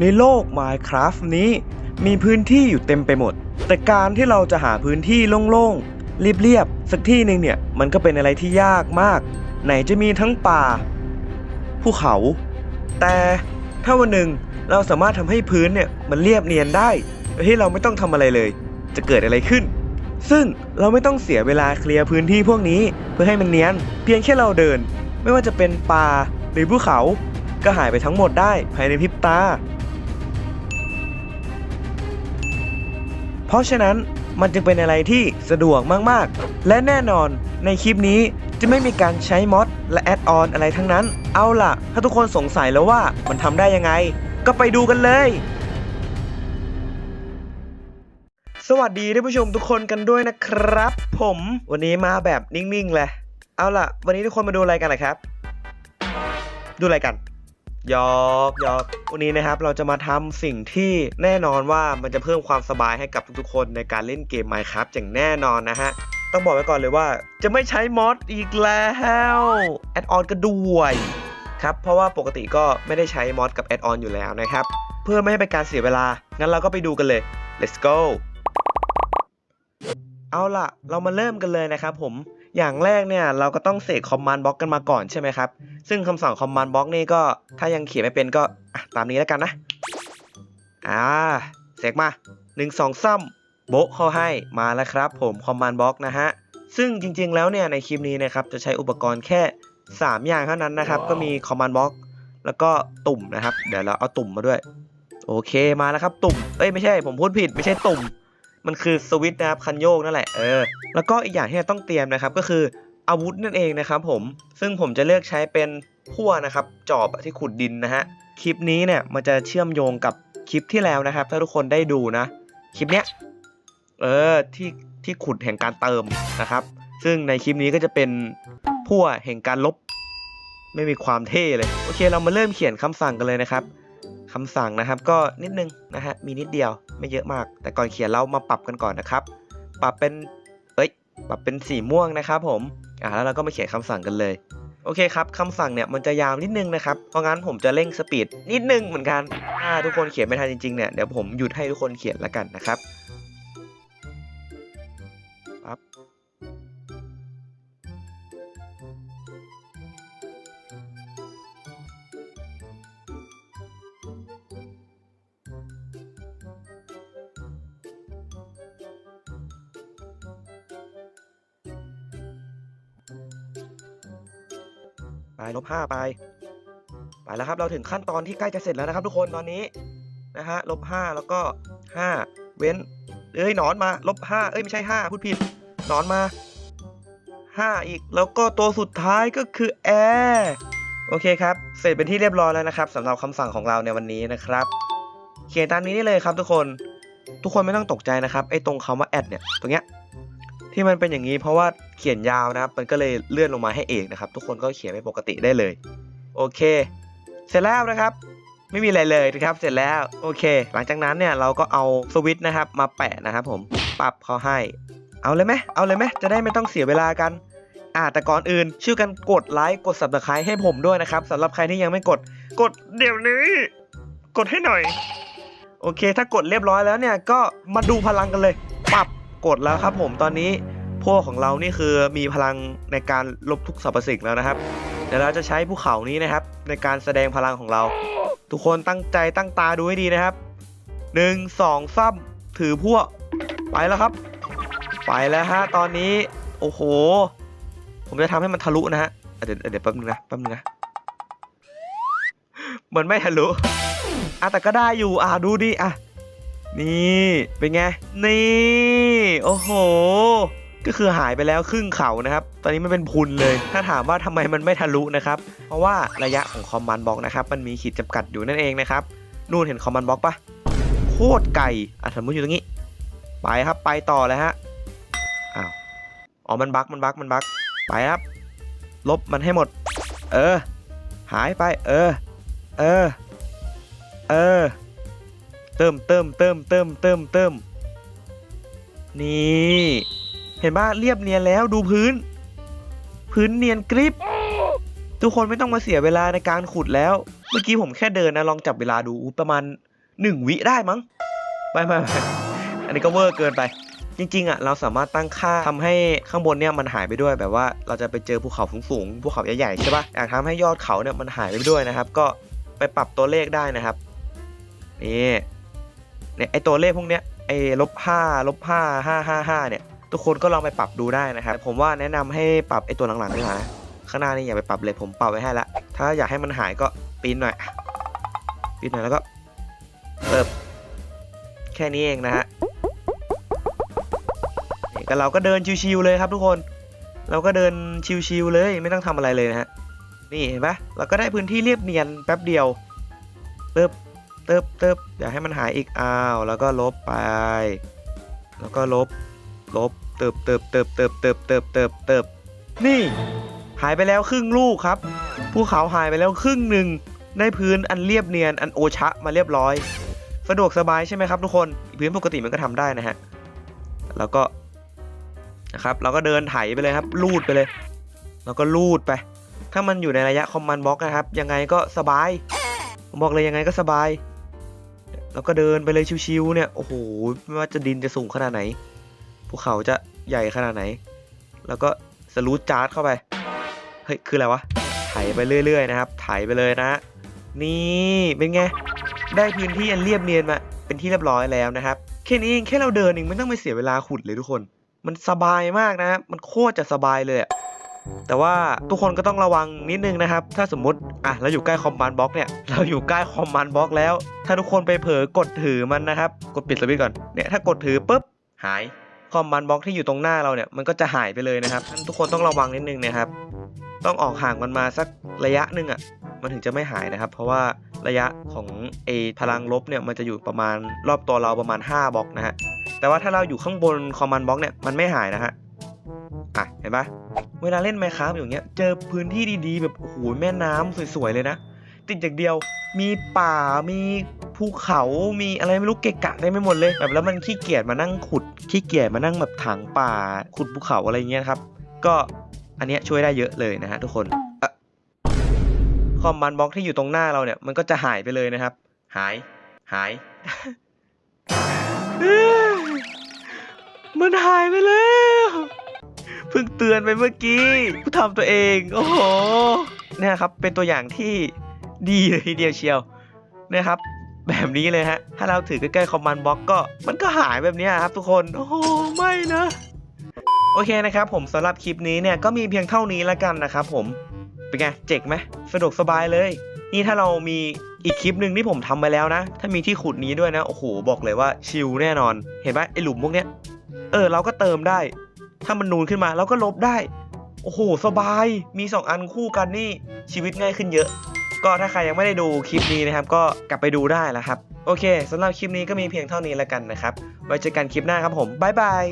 ในโลก Minecraft นี้ มีพื้นที่อยู่เต็มไปหมด แต่การที่เราจะหาพื้นที่โล่งๆเรียบๆสักที่หนึ่งเนี่ยมันก็เป็นอะไรที่ยากมาก ไหนจะมีทั้งป่าภูเขา แต่ถ้าวันหนึ่งเราสามารถทำให้พื้นเนี่ยมันเรียบเนียนได้โดยที่เราไม่ต้องทำอะไรเลย จะเกิดอะไรขึ้น ซึ่งเราไม่ต้องเสียเวลาเคลียร์พื้นที่พวกนี้เพื่อให้มันเนียน เพียงแค่เราเดิน ไม่ว่าจะเป็นป่าหรือภูเขา ก็หายไปทั้งหมดได้ภายในพริบตา ราะฉะนั้นมันจึงเป็นอะไรที่สะดวกมากๆ และแน่นอนในคลิปนี้จะไม่มีการใช้มอดและแอดออนอะไรทั้งนั้น เอาล่ะ ถ้าทุกคนสงสัยแล้วว่ามันทำได้ยังไง ก็ไปดูกันเลย สวัสดีท่านผู้ชมทุกคนกันด้วยนะครับ ผมวันนี้มาแบบนิ่งๆเลยเอาล่ะ วันนี้ทุกคนมาดูอะไรกันนะครับ ดูอะไรกัน ยอกยอกวันนี้นะครับเราจะมาทำสิ่งที่แน่นอนว่ามันจะเพิ่มความสบายให้กับทุกๆคนในการเล่นเกม Minecraft อย่างแน่นอนนะฮะ ต้องบอกไว้ก่อนเลยว่า จะไม่ใช้มอดอีกแล้วแอดออนก็ด้วยครับเพราะว่าปกติก็ไม่ได้ใช้มอดกับแอดออนอยู่แล้วนะครับ เพื่อไม่ให้เป็นการเสียเวลา งั้นเราก็ไปดูกันเลย let's go เอาล่ะ เรามาเริ่มกันเลยนะครับผม อย่างแรกเนี่ยเราก็ต้องเสกคอมมานด์บล็อกกันมาก่อนใช่ไหมครับ ซึ่งคำสั่งคอมมานด์บล็อกนี่ก็ถ้ายังเขียนไม่เป็นก็อะตามนี้แล้วกันนะ อ่าเสกมา1 2ซ้ำโบะเข้าให้มาแล้วครับ ผมคอมมานด์บล็อกนะฮะ ซึ่งจริงๆแล้วเนี่ยในคลิปนี้นะครับจะใช้อุปกรณ์แค่ 3 อย่างเท่านั้นนะครับ ก็มีคอมมานด์บล็อกแล้วก็ตุ่มนะครับ เดี๋ยวเราเอาตุ่มมาด้วย โอเคมาแล้วครับ ตุ่มเอ้ยไม่ใช่ผมพูดผิดไม่ใช่ตุ่ม มันคือสวิตช์นะครับคันโยกนั่นแหละเออแล้วก็อีกอย่างที่เราต้องเตรียมนะครับก็คืออาวุธนั่นเองนะครับผมซึ่งผมจะเลือกใช้เป็นพั่วนะครับจอบที่ขุดดินนะฮะคลิปนี้เนี่ยมันจะเชื่อมโยงกับคลิปที่แล้วนะครับ ถ้าทุกคนได้ดูนะ คลิปเนี้ยเออที่ที่ขุดแห่งการเติมนะครับ ซึ่งในคลิปนี้ก็จะเป็นพั่วแห่งการลบ ไม่มีความเท่เลย โอเคเรามาเริ่มเขียนคำสั่งกันเลยนะครับ คำสั่งนะครับ ก็นิดนึงนะฮะมีนิดเดียวไม่เยอะมาก แต่ก่อนเขียนเรามาปรับกันก่อนนะครับ ปรับเป็นเอ้ยปรับเป็นสีม่วงนะครับ ผมอ่าแล้วเราก็มาเขียนคำสั่งกันเลยโอเคครับคำสั่งเนี่ยมันจะยาวนิดนึงนะครับเพราะงั้นผมจะเร่งสปีดนิดนึงเหมือนกันถ้าทุกคนเขียนไม่ทันจริงๆเนี่ยเดี๋ยวผมหยุดให้ทุกคนเขียนแล้วกันนะครับปั๊บ ลบห้าไป ไปแล้วครับ เราถึงขั้นตอนที่ใกล้จะเสร็จแล้วนะครับ ทุกคนตอนนี้นะฮะลบห้าแล้วก็ห้าเว้นเอ้ยหนอนมาลบห้าเอ้ยไม่ใช่ห้าพูดผิดหนอนมาห้าอีก แล้วก็ตัวสุดท้ายก็คือแอร์โอเคครับ เสร็จเป็นที่เรียบร้อยแล้วนะครับสำหรับคำสั่งของเราในวันนี้นะครับ เขียนตามนี้ได้เลยครับทุกคน ทุกคนไม่ต้องตกใจนะครับไอ้ตรงคำว่าแอดเนี่ยตรงเนี้ย ที่มันเป็นอย่างนี้เพราะว่าเขียนยาวนะครับ มันก็เลยเลื่อนลงมาให้เองนะครับ ทุกคนก็เขียนไม่ปกติได้เลย โอเค เสร็จแล้วนะครับ ไม่มีอะไรเลยนะครับ เสร็จแล้วโอเค หลังจากนั้นเนี่ยเราก็เอาสวิตช์นะครับ มาแปะนะครับผมปรับเขาให้ เอาเลยไหมเอาเลยไหมจะได้ไม่ต้องเสียเวลากันอ่าแต่ก่อนอื่นช่วยกันกดไลค์กด subscribe ให้ผมด้วยนะครับสำหรับใครที่ยังไม่กดกดเดี๋ยวนี้ กดให้หน่อย โอเค ถ้ากดเรียบร้อยแล้วเนี่ยก็มาดูพลังกันเลยปรับ กดแล้วครับผมตอนนี้พวกของเรานี่คือมีพลังในการลบทุกสรรพสิ่งแล้วนะครับ เดี๋ยวเราจะใช้ภูเขานี้นะครับ ในการแสดงพลังของเรา ทุกคนตั้งใจตั้งตาดูให้ดีนะครับหนึ่งสองซ้ำถือพวกไปแล้วครับ ไปแล้วฮะตอนนี้โอ้โห ผมจะทำให้มันทะลุนะฮะเดี๋ยวเดี๋ยวแป๊บนึงนะแป๊บนึงนะเหมือนไม่ทะลุอะแต่ก็ได้อยู่อะดูดิอะ นี่เป็นไง นี่ โอ้โห ก็คือหายไปแล้วครึ่งเขานะครับ ตอนนี้มันเป็นพุนเลย ถ้าถามว่าทำไมมันไม่ทะลุนะครับ เพราะว่าระยะของคอมมานด์บล็อกนะครับ มันมีขีดจำกัดอยู่นั่นเองนะครับ นู่นเห็นคอมมานด์บล็อกปะโคตรไกลอะสมมติอยู่ตรงนี้ ไปครับ ไปต่อเลยฮะ อ้าว อ๋อ มันบั๊กมันบั๊กมันบั๊กไปครับ ลบมันให้หมด เออ หายไป เออ เออ ติมเติมเติมเติมเติมเติมนี่ เห็นป่ะเรียบเนียนแล้วดูพื้น พื้นเนียนกริบทุกคนไม่ต้องมาเสียเวลาในการขุดแล้ว เมื่อกี้ผมแค่เดินนะลองจับเวลาดูประมาณหนึ่งวิได้มั้งไม่ไม่ไม่อันนี้ก็เวอร์เกินไป จริงๆอะเราสามารถตั้งค่าทำให้ข้างบนเนี่ยมันหายไปด้วยแบบว่าเราจะไปเจอภูเขาสูงๆภูเขาใหญ่ๆใช่ปะอยากทำให้ยอดเขาเนี่ยมันหายไปด้วยนะครับ ก็ไปปรับตัวเลขได้นะครับนี่ เนี่ยไอตัวเลขพวกเนี้ยไอลบห้าลบห้าห้าห้าห้าเนี่ย ทุกคนก็ลองไปปรับดูได้นะครับ ผมว่าแนะนำให้ปรับไอตัวหลังๆดีกว่านะข้างหน้านี่อย่าไปปรับเลยผมปรับไว้ให้ละถ้าอยากให้มันหายก็ปีนหน่อยปีนหน่อยแล้วก็เติบแค่นี้เองนะฮะก็เราก็เดินชิวๆเลยครับทุกคน เราก็เดินชิวๆเลยไม่ต้องทำอะไรเลยนะฮะนี่เห็นปะเราก็ได้พื้นที่เรียบเนียนแป๊บเดียวเติบ เติบเติบอย่าให้มันหายอีกอ้าว แล้วก็ลบไป แล้วก็ลบ ลบ เติบเติบเติบเติบเติบเติบเติบเติบนี่ หายไปแล้วครึ่งลูกครับ ภูเขาหายไปแล้วครึ่งหนึ่งได้พื้นอันเรียบเนียน อันโอชะมาเรียบร้อย สะดวกสบายใช่ไหมครับทุกคน พื้นปกติมันก็ทำได้นะฮะ แล้วก็นะครับเราก็เดินไถไปเลยครับ ลูดไปเลย แล้วก็ลูดไป ถ้ามันอยู่ในระยะคอมมานด์บล็อกนะครับ ยังไงก็สบาย ผมบอกเลยยังไงก็สบาย แล้วก็เดินไปเลยชิวๆเนี่ย โอ้โห ไม่ว่าจะดินจะสูงขนาดไหน ภูเขาจะใหญ่ขนาดไหน แล้วก็สลูดจาร์ดเข้าไป เฮ้ย คืออะไรวะ ไถไปเรื่อย ๆ นะครับ ไถไปเลยนะ นี่ เป็นไง ได้พื้นที่อันเรียบเนียนมา เป็นที่เรียบร้อยแล้วนะครับ แค่นี้เอง แค่เราเดินเองไม่ต้องไปเสียเวลาขุดเลยทุกคน มันสบายมากนะมันโคตรจะสบายเลยอะ แต่ว่าทุกคนก็ต้องระวังนิดนึงนะครับ ถ้าสมมติอะเราอยู่ใกล้คอมมานด์บล็อกเนี่ย เราอยู่ใกล้คอมมานด์บล็อกแล้ว ถ้าทุกคนไปเผลอกดถือมันนะครับ กดปิดสวิตช์ก่อน เนี่ยถ้ากดถือปุ๊บหาย คอมมานด์บล็อกที่อยู่ตรงหน้าเราเนี่ย มันก็จะหายไปเลยนะครับฉะนั้นทุกคนต้องระวังนิดนึงนะครับ ต้องออกห่างมันมาสักระยะหนึ่งอะ มันถึงจะไม่หายนะครับ เพราะว่าระยะของเอพลังลบเนี่ย มันจะอยู่ประมาณรอบตัวเราประมาณ 5บล็อกนะฮะ แต่ว่าถ้าเราอยู่ข้างบนคอมมานด์บล็อกเนี่ย มันไม่หายนะฮะ อะเห็นปะเวลาเล่นไมค้าอย่างเงี้ยเจอพื้นที่ดีๆ แบบโอ้โหแม่น้ำสวยๆเลยนะ ติดอย่างเดียวมีป่ามีภูเขามีอะไรไม่รู้เกะกะได้ไม่หมดเลยแบบแล้วมันขี้เกียจมานั่งขุดขี้เกียจมานั่งแบบถางป่า ขุดภูเขาอะไรเงี้ยครับ ก็อันเนี้ยช่วยได้เยอะเลยนะฮะทุกคนอคอมมานด์บล็อกที่อยู่ตรงหน้าเราเนี่ยมันก็จะหายไปเลยนะครับ หายหาย มันหายไปแล้ว พิ่งเตือนไปเมื่อกี้กูทำตัวเอง โอ้โหเนี่ยครับ เป็นตัวอย่างที่ดีเลยทีเดียวเชียวนะครับ แบบนี้เลยฮะ ถ้าเราถือใกล้ๆคอมมานด์บล็อกก็มันก็หายแบบนี้ครับทุกคน โอ้โห ไม่นะ โอเคนะครับผมสำหรับคลิปนี้เนี่ยก็มีเพียงเท่านี้แล้วกันนะครับผม เป็นไง เจ๋งไหมสะดวกสบายเลย นี่ถ้าเรามีอีกคลิปหนึ่งที่ผมทำไปแล้วนะ ถ้ามีที่ขุดนี้ด้วยนะ โอ้โห บอกเลยว่าชิลแน่นอน เห็นปะไอหลุมพวกเนี้ย เออ เราก็เติมได้ ถ้ามันนูนขึ้นมาเราก็ลบได้ โอ้โห สบาย มี 2 อันคู่กันนี่ชีวิตง่ายขึ้นเยอะ ก็ถ้าใครยังไม่ได้ดูคลิปนี้นะครับ ก็กลับไปดูได้แล้วครับ โอเคสำหรับคลิปนี้ก็มีเพียงเท่านี้แล้วกันนะครับ ไว้เจอกันคลิปหน้าครับผม บ๊ายบาย